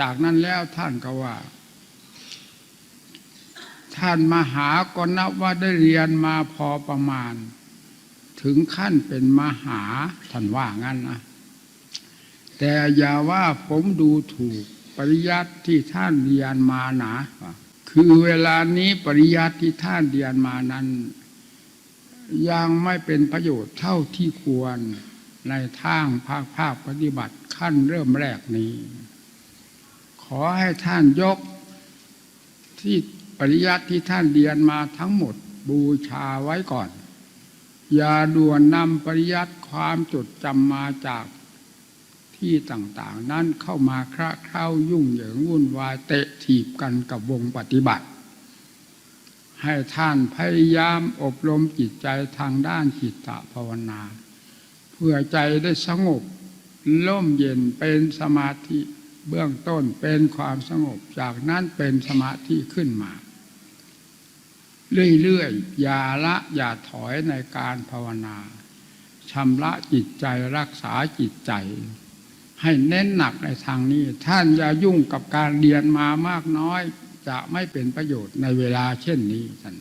จากนั้นแล้วท่านก็ว่า ท่านมหาก็นับว่าได้เรียนมาพอประมาณ ถึงขั้นเป็นมหาท่านว่างั้นนะแต่อย่าว่าผมดูถูกปริยัติที่ท่านเรียนมานะคือเวลานี้ปริยัติที่ท่านเรียนมานั้น ยังไม่เป็นประโยชน์เท่าที่ควรในทางภาคภาคปฏิบัติขั้นเริ่มแรกนี้ อให้ท่านยกที่ปริยัติที่ท่านเรียนมาทั้งหมดบูชาไว้ก่อน อย่าด่วนนำปริยัติความจดจำมาจากที่ต่างๆ นั้นเข้ามาคระเคล้ายุ่งเหยิงวุ่นวายเตะถีบกันกับวงปฏิบัติ ให้ท่านพยายามอบรมจิตใจทางด้านจิตตภาวนา เพื่อใจได้สงบล่มเย็นเป็นสมาธิ เบื้องต้นเป็นความสงบจากนั้นเป็นสมาธิขึ้นมา เรื่อยๆอย่าละอย่าถอยในการภาวนาชำระจิตใจรักษาจิตใจ ให้เน้นหนักในทางนี้ ท่านอย่ายุ่งกับการเรียนมามากน้อย จะไม่เป็นประโยชน์ในเวลาเช่นนี้ท่าน